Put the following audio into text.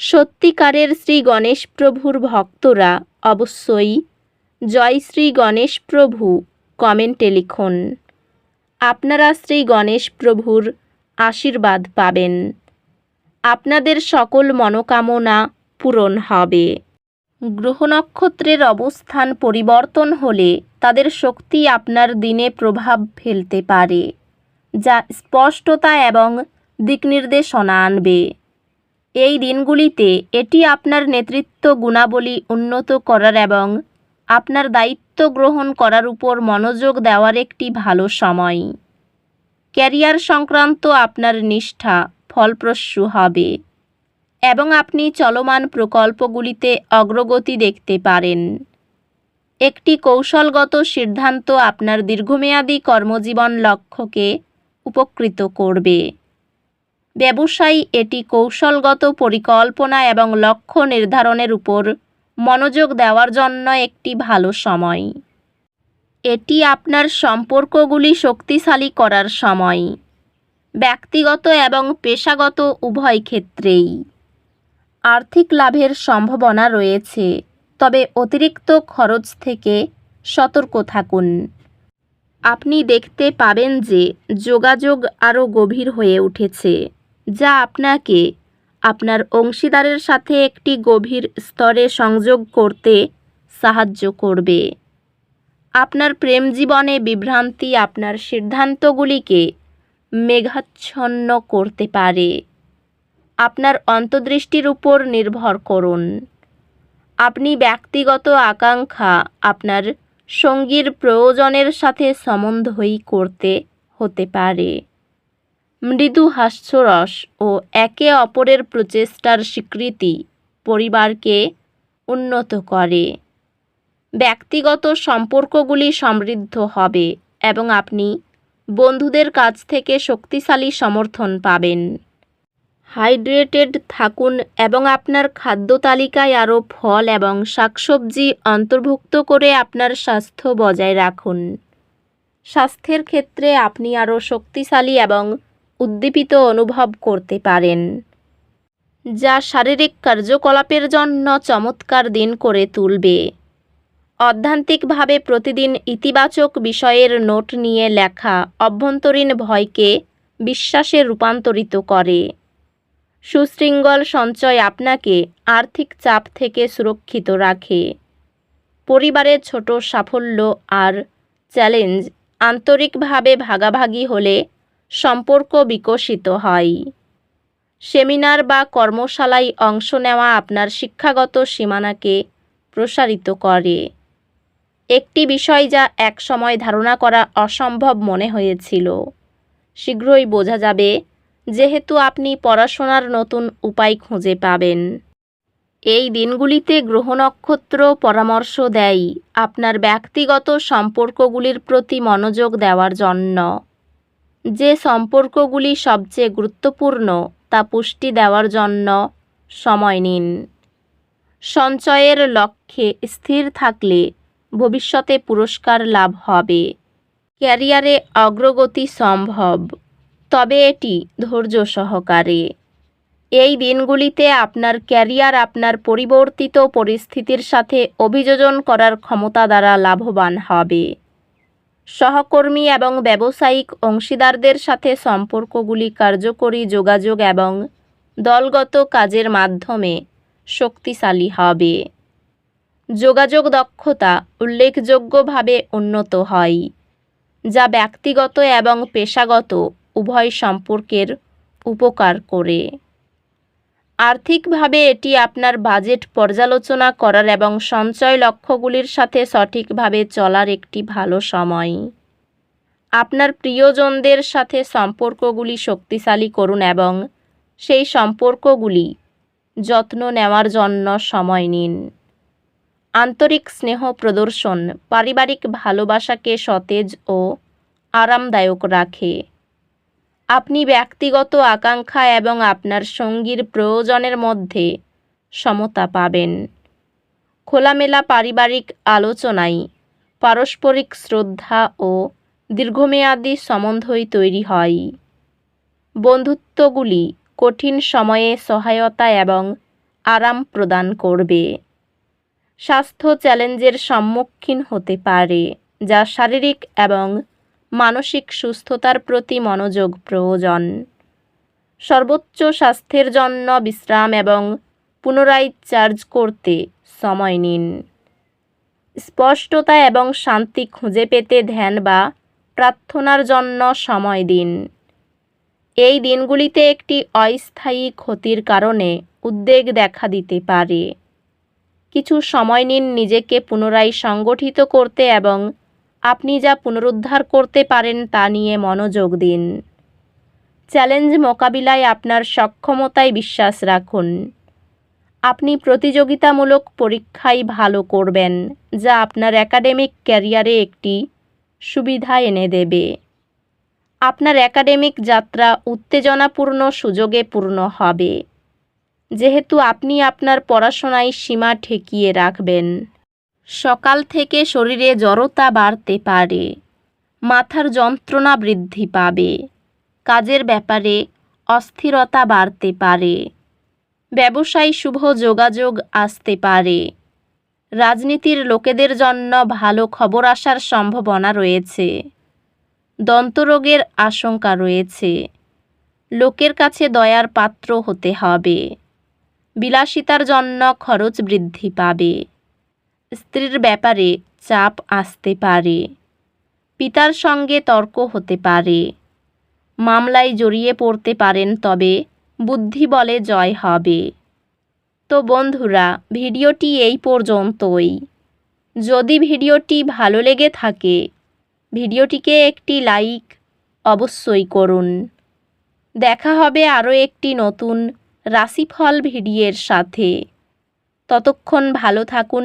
সত্যিকারের শ্রী গণেশ প্রভুর ভক্তরা অবশ্যই জয় শ্রী গণেশ প্রভু কমেন্টে লিখুন। আপনারা শ্রী গণেশ প্রভুর আশীর্বাদ পাবেন। আপনাদের সকল মনোকামনা পূরণ হবে। গ্রহ নক্ষত্রের অবস্থান পরিবর্তন হলে তাদের শক্তি আপনার দিনে প্রভাব ফেলতে পারে, যা স্পষ্টতা এবং দিকনির্দেশনা আনবে। এই দিনগুলিতে এটি আপনার নেতৃত্ব গুণাবলী উন্নত করার এবং আপনার দায়িত্ব গ্রহণ করার উপর মনোযোগ দেওয়ার একটি ভালো সময়। ক্যারিয়ার সংক্রান্ত আপনার নিষ্ঠা ফলপ্রসূ হবে এবং আপনি চলমান প্রকল্পগুলিতে অগ্রগতি দেখতে পারেন। একটি কৌশলগত সিদ্ধান্ত আপনার দীর্ঘমেয়াদী কর্মজীবন লক্ষ্যকে উপকৃত করবে। ব্যবসায়ী এটি কৌশলগত পরিকল্পনা এবং লক্ষ্য নির্ধারণের উপর মনোযোগ দেওয়ার জন্য একটি ভালো সময়। এটি আপনার সম্পর্কগুলি শক্তিশালী করার সময়। ব্যক্তিগত এবং পেশাগত উভয় ক্ষেত্রেই আর্থিক লাভের সম্ভাবনা রয়েছে, তবে অতিরিক্ত খরচ থেকে সতর্ক থাকুন। আপনি দেখতে পাবেন যে যোগাযোগ আরও গভীর হয়ে উঠেছে। যা আপনাকে আপনার অংশীদারের সাথে একটি গভীর স্তরে সংযোগ করতে সাহায্য করবে। আপনার প্রেম জীবনে বিভ্রান্তি আপনার সিদ্ধান্তগুলিকে মেঘাচ্ছন্ন করতে পারে। আপনার অন্তর্দৃষ্টির উপর নির্ভর করুন। আপনি ব্যক্তিগত আকাঙ্ক্ষা আপনার সঙ্গীর প্রয়োজনের সাথে সম্বন্ধই করতে হতে পারে। মৃদু হাস্যরস ও একে অপরের প্রচেষ্টার স্বীকৃতি পরিবারকে উন্নত করে। ব্যক্তিগত সম্পর্কগুলি সমৃদ্ধ হবে এবং আপনি বন্ধুদের কাছ থেকে শক্তিশালী সমর্থন পাবেন। হাইড্রেটেড থাকুন এবং আপনার খাদ্য তালিকায় আরও ফল এবং শাকসবজি অন্তর্ভুক্ত করে আপনার স্বাস্থ্য বজায় রাখুন। স্বাস্থ্যের ক্ষেত্রে আপনি আরও শক্তিশালী এবং উদ্দীপিত অনুভব করতে পারেন। যা শারীরিক কার্যকলাপের জন্য চমৎকার দিন করে তুলবে। অধ্যান্তিকভাবে প্রতিদিন ইতিবাচক বিষয়ের নোট নিয়ে লেখা অভ্যন্তরীণ ভয়কে বিশ্বাসে রূপান্তরিত করে। সুশৃঙ্গল সঞ্চয় আপনাকে আর্থিক চাপ থেকে সুরক্ষিত রাখে। পরিবারের ছোট সাফল্য আর চ্যালেঞ্জ আন্তরিকভাবে ভাগাভাগি হলে সম্পর্ক বিকশিত হয়। সেমিনার বা কর্মশালায় অংশ নেওয়া আপনার শিক্ষাগত সীমানাকে প্রসারিত করে। একটি বিষয় যা এক সময় ধারণা করা অসম্ভব মনে হয়েছিল। শীঘ্রই বোঝা যাবে যেহেতু আপনি পড়াশোনার নতুন উপায় খুঁজে পাবেন। এই দিনগুলিতে গ্রহ নক্ষত্র পরামর্শ দেয় আপনার ব্যক্তিগত সম্পর্কগুলির প্রতি মনোযোগ দেওয়ার জন্য। যে সম্পর্কগুলি সবচেয়ে গুরুত্বপূর্ণ তা পুষ্টি দেওয়ার জন্য সময় নিন। সঞ্চয়ের লক্ষ্যে স্থির থাকলে ভবিষ্যতে পুরস্কার লাভ হবে। ক্যারিয়ারে অগ্রগতি সম্ভব, তবে এটি ধৈর্য সহকারে। এই দিনগুলিতে আপনার ক্যারিয়ার আপনার পরিবর্তিত পরিস্থিতির সাথে অভিযোজন করার ক্ষমতা দ্বারা লাভবান হবে। সহকর্মী এবং ব্যবসায়িক অংশীদারদের সাথে সম্পর্কগুলি কার্যকরী যোগাযোগ এবং দলগত কাজের মাধ্যমে শক্তিশালী হবে। যোগাযোগ দক্ষতা উল্লেখযোগ্যভাবে উন্নত হয়, যা ব্যক্তিগত এবং পেশাগত উভয় সম্পর্কের উপকার করে। আর্থিকভাবে এটি আপনার বাজেট পর্যালোচনা করার এবং সঞ্চয় লক্ষ্যগুলির সাথে সঠিকভাবে চলার একটি ভালো সময়। আপনার প্রিয়জনদের সাথে সম্পর্কগুলি শক্তিশালী করুন এবং সেই সম্পর্কগুলি যত্ন নেওয়ার জন্য সময় নিন। আন্তরিক স্নেহ প্রদর্শন, পারিবারিক ভালোবাসাকে সতেজ ও আরামদায়ক রাখে। আপনি ব্যক্তিগত আকাঙ্ক্ষা এবং আপনার সঙ্গীর প্রয়োজনের মধ্যে সমতা পাবেন। খোলামেলা পারিবারিক আলোচনায় পারস্পরিক শ্রদ্ধা ও দীর্ঘমেয়াদী সম্বন্ধই তৈরি হয়। বন্ধুত্বগুলি কঠিন সময়ে সহায়তা এবং আরাম প্রদান করবে। স্বাস্থ্য চ্যালেঞ্জের সম্মুখীন হতে পারে, যা শারীরিক এবং মানসিক সুস্থতার প্রতি মনোযোগ প্রয়োজন। সর্বোচ্চ স্বাস্থ্যের জন্য বিশ্রাম এবং পুনরায় চার্জ করতে সময় নিন। স্পষ্টতা এবং শান্তি খুঁজে পেতে ধ্যান বা প্রার্থনার জন্য সময় দিন। এই দিনগুলিতে একটি অস্থায়ী ক্ষতির কারণে উদ্বেগ দেখা দিতে পারে। কিছু সময় নিন নিজেকে পুনরায় সংগঠিত করতে এবং আপনি যা পুনরুদ্ধার করতে পারেন তা নিয়ে মনোযোগ দিন। চ্যালেঞ্জ মোকাবিলায় আপনার সক্ষমতায় বিশ্বাস রাখুন। আপনি প্রতিযোগিতামূলক পরীক্ষায় ভালো করবেন, যা আপনার একাডেমিক ক্যারিয়ারে একটি সুবিধা এনে দেবে। আপনার একাডেমিক যাত্রা উত্তেজনাপূর্ণ সুযোগে পূর্ণ হবে। যেহেতু আপনি আপনার পড়াশোনায় সীমা ঠেকিয়ে রাখবেন। সকাল থেকে শরীরে জড়তা বাড়তে পারে, মাথার যন্ত্রণা বৃদ্ধি পাবে, কাজের ব্যাপারে অস্থিরতা বাড়তে পারে, ব্যবসায় শুভ যোগাযোগ আসতে পারে, রাজনীতির লোকেদের জন্য ভালো খবর আসার সম্ভাবনা রয়েছে, দন্তরোগের আশঙ্কা রয়েছে, লোকের কাছে দয়ার পাত্র হতে হবে, বিলাসিতার জন্য খরচ বৃদ্ধি পাবে। স্ত্রীর ব্যাপারে চাপ আসতে পারে। পিতার সঙ্গে তর্ক হতে পারে। মামলায় জড়িয়ে পড়তে পারেন তবে বুদ্ধি বলে জয় হবে। তো বন্ধুরা, ভিডিওটি এই পর্যন্তই। যদি ভিডিওটি ভালো লেগে থাকে, ভিডিওটিকে একটি লাইক অবশ্যই করুন। দেখা হবে আরও একটি নতুন রাশিফল ভিডিওর সাথে। ততক্ষণ ভালো থাকুন